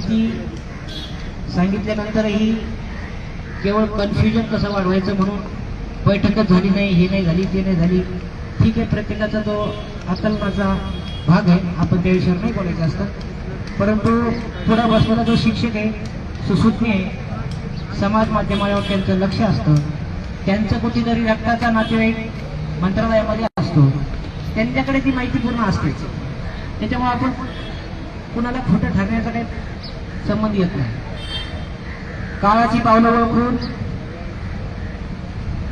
माहिती सांगितल्यानंतरही केवळ कन्फ्युजन कसं वाढवायचं म्हणून बैठकच झाली नाही हे नाही झाली ते नाही झाली. ठीक आहे प्रत्येकाचा तो आकलनाचा भाग आहे. आपण त्या विषयावर नाही बोलायचं असतं परंतु पुढा बसलेला जो शिक्षक आहे सुसूत्मी आहे समाज माध्यमावर त्यांचं लक्ष असतं. त्यांचं कुठेतरी रक्ताचा नातेवाईक मंत्रालयामध्ये असतो. त्यांच्याकडे ती माहिती पूर्ण असतेच. त्याच्यामुळे आपण कुणाला खोटं ठरण्याचा काही संबंध येत नाही. काळाची पावलं ओळखून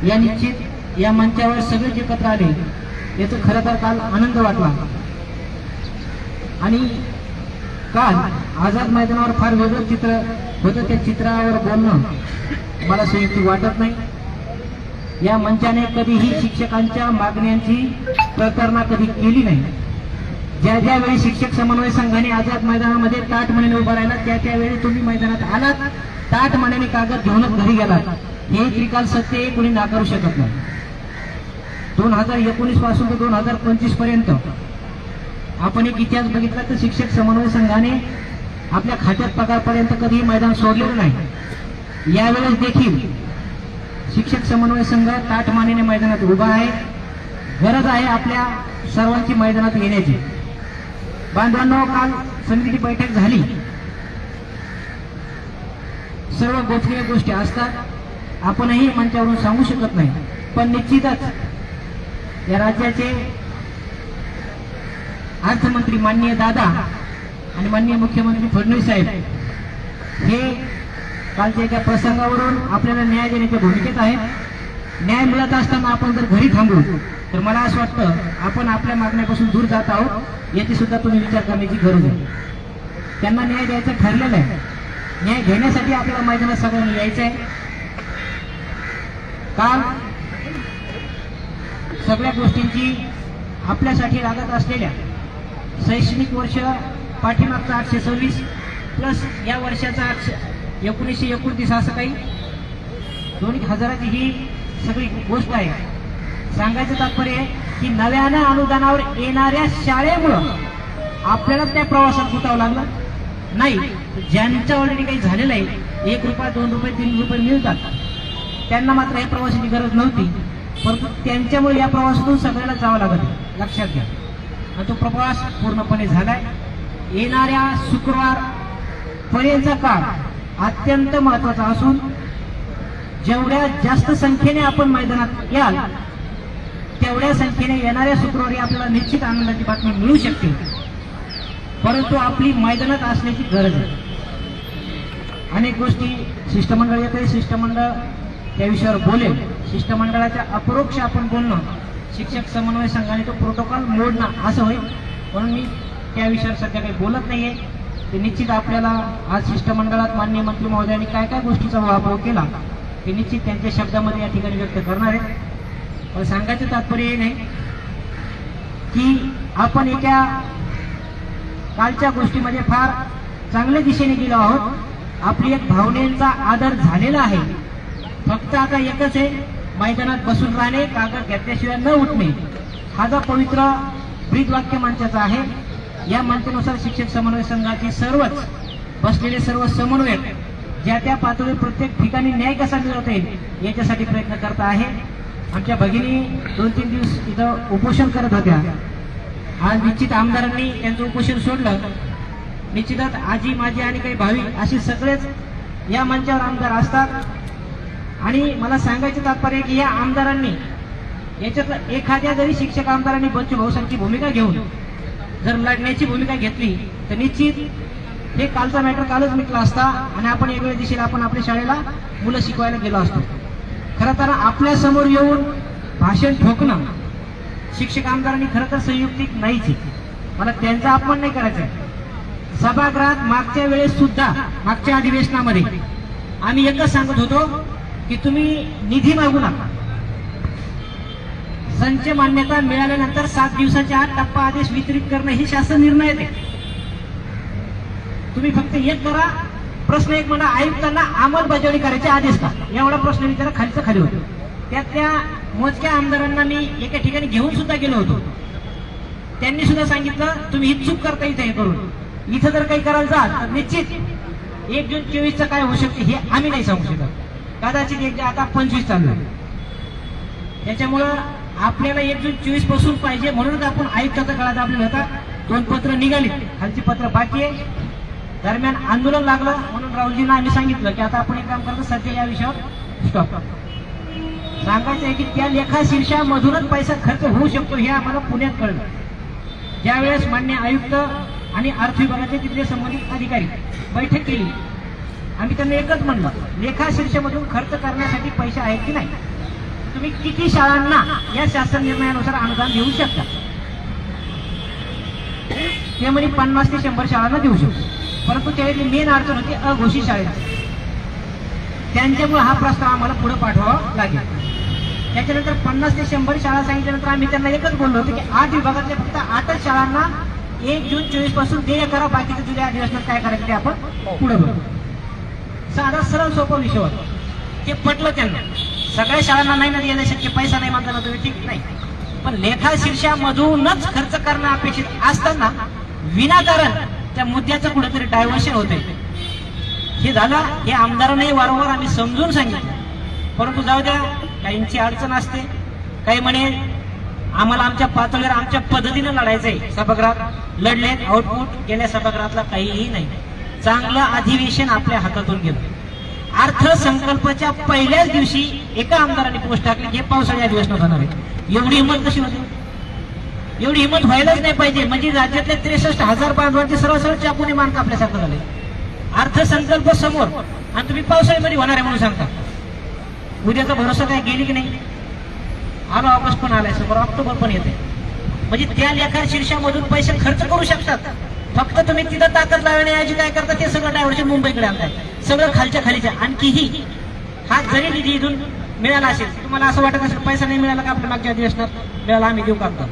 या निश्चित या मंचावर सगळेच एकत्र आले याचं खरं तर काल आनंद वाटला. आणि काल आझाद मैदानावर फार वेगळं चित्र होतं त्या चित्रावर बोलणं मला संयुक्त वाटत नाही. या मंचाने कधीही शिक्षकांच्या मागण्यांची प्रतारणा कधी केली नाही. ज्या ज्यावेळी शिक्षक समन्वय संघाने आझाद मैदानामध्ये ताट म्हणून उभा राहिला त्या त्यावेळी तुम्ही मैदानात आलात ताट म्हणाने कागद घेऊनच घरी गेलात. हे त्रिकाल सत्य आहे कोणी नाकारू शकत नाही. दोन हजार एकोणीसपासून ते दोन हजार पंचवीसपर्यंत आपण एक इतिहास बघितला तर शिक्षक समन्वय संघाने आपल्या खात्यात पगारपर्यंत कधीही मैदान सोडलेलं नाही. यावेळेस देखील शिक्षक समन्वय संघ ताटमानेने मैदानात उभा आहे. गरज आहे आपल्या सर्वांची मैदानात येण्याची. बांधवांनो काल समितीची बैठक झाली. सर्व गोपनीय गोष्टी असतात. आपणही मंचावरून सांगू शकत नाही. पण निश्चितच या राज्याचे अर्थमंत्री माननीय दादा आणि माननीय मुख्यमंत्री फडणवीस साहेब हे कालच्या एका प्रसंगावरून आपल्याला न्याय देण्याच्या भूमिकेत आहे न्याय मिळत असताना आपण जर घरी थांबू तर मला असं वाटतं आपण आपल्या मागण्यापासून दूर जात आहोत याची सुद्धा तुम्ही विचार करण्याची गरज आहे. त्यांना न्याय द्यायचं ठरलेलं आहे. न्याय घेण्यासाठी आपल्याला मैदानात सगळ्यांना यायचं आहे. काल सगळ्या गोष्टींची आपल्यासाठी लागत असलेल्या शैक्षणिक वर्ष पाठीमागचं आठशे सव्वीस प्लस या वर्षाचा आठशे एकोणीसशे एकोणतीस असं काही दोन हजाराची ही सगळी गोष्ट आहे. सांगायचं तात्पर्य आहे की नव्यानं अनुदानावर येणाऱ्या शाळेमुळं आपल्याला त्या प्रवासात गुतावं लागलं. नाही ज्यांचं ऑलरेडी काही झालेलं आहे एक रुपया दोन रुपये तीन रुपये मिळतात. त्यांना मात्र या प्रवासाची गरज नव्हती परंतु त्यांच्यामुळे या प्रवासातून सगळ्याला जावं लागत लक्षात घ्या. आणि तो प्रवास पूर्णपणे झालाय. येणाऱ्या शुक्रवार पर्यंतचा काळ अत्यंत महत्त्वाचा असून जेवढ्या जास्त संख्येने आपण मैदानात याल तेवढ्या संख्येने येणाऱ्या शुक्रवारी आपल्याला निश्चित आनंदाची बातमी मिळू शकते. परंतु आपली मैदानात असण्याची गरज आहे. अनेक गोष्टी शिष्टमंडळ येते शिष्टमंडळ त्या विषयावर बोलेल. शिष्टमंडळाच्या अपरोक्ष आपण बोलणं शिक्षक समन्वय संघाने तो प्रोटोकॉल मोडणं असं होईल. म्हणून मी त्या विषयावर सध्या काही बोलत नाहीये. ते निश्चित आपल्याला आज शिष्टमंडळात माननीय मंत्री महोदयांनी काय काय गोष्टीचा वापर केला ते निश्चित त्यांच्या शब्दामध्ये या ठिकाणी व्यक्त करणार आहे पण सांगायचं तात्पर्य हे नाही की आपण एका कालच्या गोष्टीमध्ये फार चांगल्या दिशेने गेलो आहोत. आपली एक भावनेचा आदर झालेला आहे. फक्त आता एकच आहे मैदानात बसून राहणे कागद घेतल्याशिवाय न उठणे. हा जो पवित्र ब्रीद वाक्य मंचाचा आहे या मंचानुसार शिक्षक समन्वय संघाचे सर्वच बसलेले सर्व समन्वयक ज्या त्या पातळीवर प्रत्येक ठिकाणी न्याय कसा मिळवता येईल याच्यासाठी प्रयत्न करत आहे. आमच्या भगिनी दोन तीन दिवस इथं उपोषण करत होत्या. आज निश्चित आमदारांनी त्यांचं उपोषण सोडलं. निश्चितच आजी माझी आणि काही भावी असे सगळेच या मंचावर आमदार असतात. आणि मला सांगायचं तात्पर्य की या आमदारांनी याच्यात एखाद्या जरी शिक्षक आमदारांनी बच्चू भाऊसांची भूमिका घेऊन जर लढण्याची भूमिका घेतली तर निश्चित हे कालचा मॅटर कालच मिटला असता आणि आपण वेगळ्या दिशेला आपण आपल्या शाळेला मुलं शिकवायला गेलो असतो. खरं तर आपल्यासमोर येऊन भाषण ठोकणं शिक्षक आमदारांनी खरं तर संयुक्तिक नाहीच मला त्यांचा अपमान नाही करायचा आहे. सभागृहात मागच्या वेळेस सुद्धा मागच्या अधिवेशनामध्ये आम्ही एकच सांगत होतो की तुम्ही निधी मागू नका. संच मान्यता मिळाल्यानंतर सात दिवसाच्या आत टप्पा आदेश वितरित करणं हे शासन निर्णय आहे. तुम्ही फक्त एक करा प्रश्न एक म्हणा आयुक्तांना अंमलबजावणी करायचे आदेश का? एवढा प्रश्न विचारा खालीचा खाली होतो. त्यातल्या मोजक्या आमदारांना मी एका ठिकाणी घेऊन सुद्धा गेलो होतो. त्यांनी सुद्धा सांगितलं तुम्ही ही चूक करता इथे हे करून. इथं जर काही करायला जाल तर निश्चित एक जून चोवीसचं काय होऊ शकते हे आम्ही नाही सांगू शकत. कदाचित एक आता पंचवीस चालू आहे. त्याच्यामुळं आपल्याला एक जून चोवीसपासून पाहिजे म्हणूनच आपण आयुक्ताचा काळात आपल्याला होता. दोन पत्र निघाली. खालची पत्र बाकी आहे. दरम्यान आंदोलन लागलं म्हणून राहुलजींना आम्ही सांगितलं की आता आपण एक काम करतो सध्या या विषयावर स्टॉप सांगायचं आहे की त्या लेखा शीर्षामधूनच पैसा खर्च होऊ शकतो हे आम्हाला पुण्यात कळलं. ज्यावेळेस मान्य आयुक्त आणि अर्थ विभागाचे तिथले संबंधित अधिकारी बैठक केली. आम्ही त्यांना एकच म्हणलं लेखाशीर्षामधून खर्च करण्यासाठी पैसे आहेत की नाही? तुम्ही किती शाळांना या शासन निर्णयानुसार अनुदान देऊ शकता? ते म्हणजे पन्नास ते शंभर शाळांना देऊ शकतो. परंतु त्यावेळी मेन अडचण होती अघोषित शाळेची त्यांच्यामुळे हा प्रस्ताव आम्हाला पुढे पाठवावा लागेल. त्याच्यानंतर पन्नास ते शंभर शाळा सांगितल्यानंतर आम्ही त्यांना एकच बोललो होतो की आठ विभागातल्या फक्त आठच शाळांना एक जून चोवीसपासून देय करा बाकीच्या जुलै अधिवेशनात काय करायचं ते आपण पुढे बघू. साधा सरळ सोपा विषय होता. ते पटलं त्यांना. सगळ्या शाळांना नाही ना द्यायला शक्य पैसा नाही मागला तुम्ही ठीक नाही. पण लेखा शीर्षामधूनच खर्च करणं अपेक्षित असताना विनाकारण त्या मुद्द्याचं कुठेतरी डायव्हर्शन होते हे झालं हे आमदारांनाही वारंवार आम्ही समजून सांगितलं. परंतु जाऊ द्या काहींची अडचण असते. काही म्हणे आम्हाला आमच्या पातळीवर आमच्या पद्धतीनं लढायचंय. सभागृहात लढले आउटपुट गेल्या सभागृहातला काहीही नाही. चांगलं अधिवेशन आपल्या हातातून गेलं. अर्थसंकल्पाच्या पहिल्याच दिवशी एका आमदाराने पोस्ट टाकली हे पावसाळी अधिवेशनात होणार आहे. एवढी हिंमत कशी होती? एवढी हिंमत व्हायलाच नाही पाहिजे. म्हणजे राज्यातल्या त्रेसष्ट हजार बांधवांचे सरळ सरळ चाकूने मान कापल्यासारखं झाले अर्थसंकल्प समोर. आणि तुम्ही पावसाळ्यामध्ये होणार आहे म्हणून सांगता. उद्याचा भरोसा काय गेली की नाही? आलो ऑगस्ट पण आलाय समोर? ऑक्टोबर पण येते म्हणजे त्या लेखा शीर्षामधून पैसे खर्च करू शकतात. फक्त तुम्ही तिथं ताकद लावण्याऐवजी काय करता ते सगळं डायव्हर्शन मुंबईकडे आणताय. सगळं खालच्या खालीच्या. आणखीही हा जरी निधी इथून मिळाला असेल तुम्हाला असं वाटत असेल पैसा नाही मिळाला का? आपल्या मागच्या अधिवेशनात मिळाला आम्ही देऊ करतो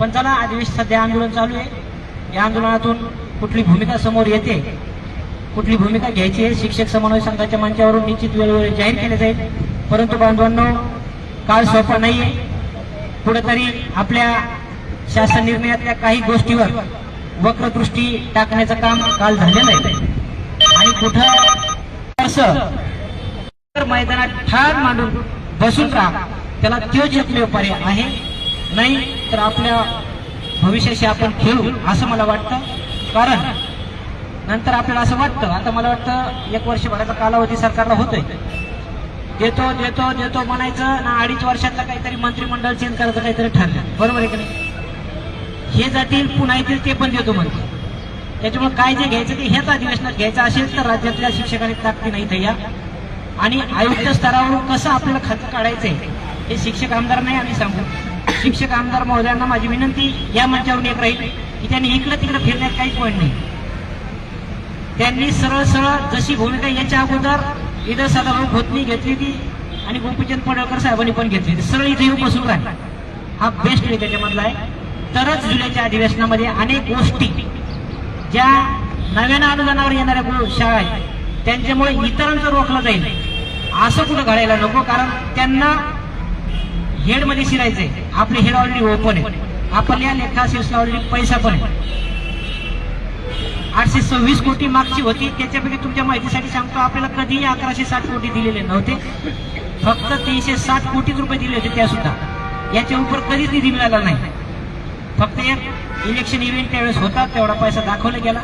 पण चला अधिवेशन सध्या आंदोलन चालू आहे. या आंदोलनातून कुठली भूमिका समोर येते कुठली भूमिका घ्यायची आहे शिक्षक समन्वय संघाच्या मंचावरून निश्चित वेळोवेळी जाहीर केले जाईल. परंतु बांधवांनो काळ सोपा नाहीये. कुठेतरी आपल्या शासन निर्णयातल्या काही गोष्टीवर वक्रदृष्टी टाकण्याचं काम काल झालेलं आहे. आणि कुठं तर मैदानात ठार मांडून बसून का त्याला त्योच एकमेव पर्याय आहे. नाही तर आपल्या भविष्याशी आपण खेळू असं मला वाटतं. कारण नंतर आपल्याला असं वाटतं आता मला वाटतं एक वर्षभराचा कालावधी सरकारला होतोय. देतो देतो देतो म्हणायचं ना अडीच वर्षातला काहीतरी मंत्रिमंडळ चेंज करायचं काहीतरी ठरलं. बरोबर आहे की नाही? हे जातील पुन्हा येतील ते पण देतो म्हणतो त्याच्यामुळे काय जे घ्यायचं ते हेच अधिवेशनात घ्यायचं असेल तर राज्यातल्या शिक्षकांनी ताकदी नाही तया आणि आयुक्त स्तरावरून कसं आपल्याला खर्च काढायचंय हे शिक्षक आमदार नाही आम्ही सांगू. शिक्षक आमदार महोदयांना माझी विनंती या मंचावरून एक राहील की त्यांनी इकडं तिकडं फिरण्यात काहीच पॉईंट नाही. त्यांनी सरळ सरळ जशी भूमिका याच्या अगोदर इथं सदाभाऊ खोतनी घेतली ती आणि गोपीचंद पडळकर साहेबांनी पण घेतली ती सरळ इथे येऊन बसून राहिला. हा बेस्ट वे त्याच्यामधला आहे. तरच जुलैच्या अधिवेशनामध्ये अनेक गोष्टी ज्या नव्यानं अनुदानावर येणाऱ्या शाळा आहेत त्यांच्यामुळे इतरांचं रोखलं जाईल. असं कुठं घडायला नको कारण त्यांना हेडमध्ये शिरायचंय. आपले हेड ऑलरेडी ओपन आहे. आपल्या या शीर्षला ऑलरेडी पैसा पण आहे. आठशे सव्वीस कोटी मागची होती. त्याच्यापैकी तुमच्या माहितीसाठी सांगतो आपल्याला कधीही अकराशे साठ कोटी दिलेले नव्हते. फक्त तीनशे साठ कोटीच रुपये दिले होते त्या सुद्धा याच्या उपर कधीच निधी मिळाला नाही. फक्त एक इलेक्शन इव्हेंट त्यावेळेस होता. तेवढा पैसा दाखवला गेला.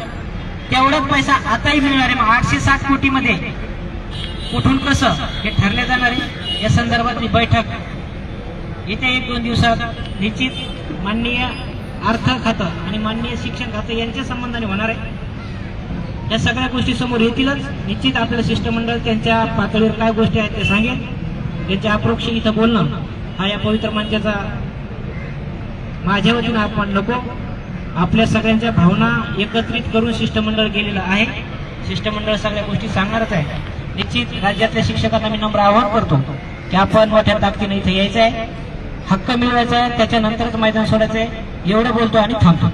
तेवढाच पैसा आताही मिळणार आहे. मग आठशे साठ कोटीमध्ये कुठून कसं हे ठरले जाणार आहे? या संदर्भातली बैठक येत्या एक दोन दिवसात निश्चित माननीय अर्थ खातं आणि माननीय शिक्षण खातं यांच्या संबंधाने होणार आहे. या सगळ्या गोष्टी समोर येतीलच. निश्चित आपलं शिष्टमंडळ त्यांच्या पातळीवर काय गोष्टी आहेत ते सांगेल. त्यांच्या अप्रोक्ष इथं बोलणं हा या पवित्र मंचाचा माझ्या वतीनं आपण नको. आपल्या सगळ्यांच्या भावना एकत्रित करून शिष्टमंडळ गेलेलं आहे. शिष्टमंडळ सगळ्या गोष्टी सांगणारच आहे. निश्चित राज्यातल्या शिक्षकांना मी नम्र आवाहन करतो की आपण मोठ्या ताकदीने इथे यायचं आहे हक्क मिळवायचा आहे त्याच्यानंतरच मैदान सोडायचं आहे एवढं बोलतो आणि थांबतो.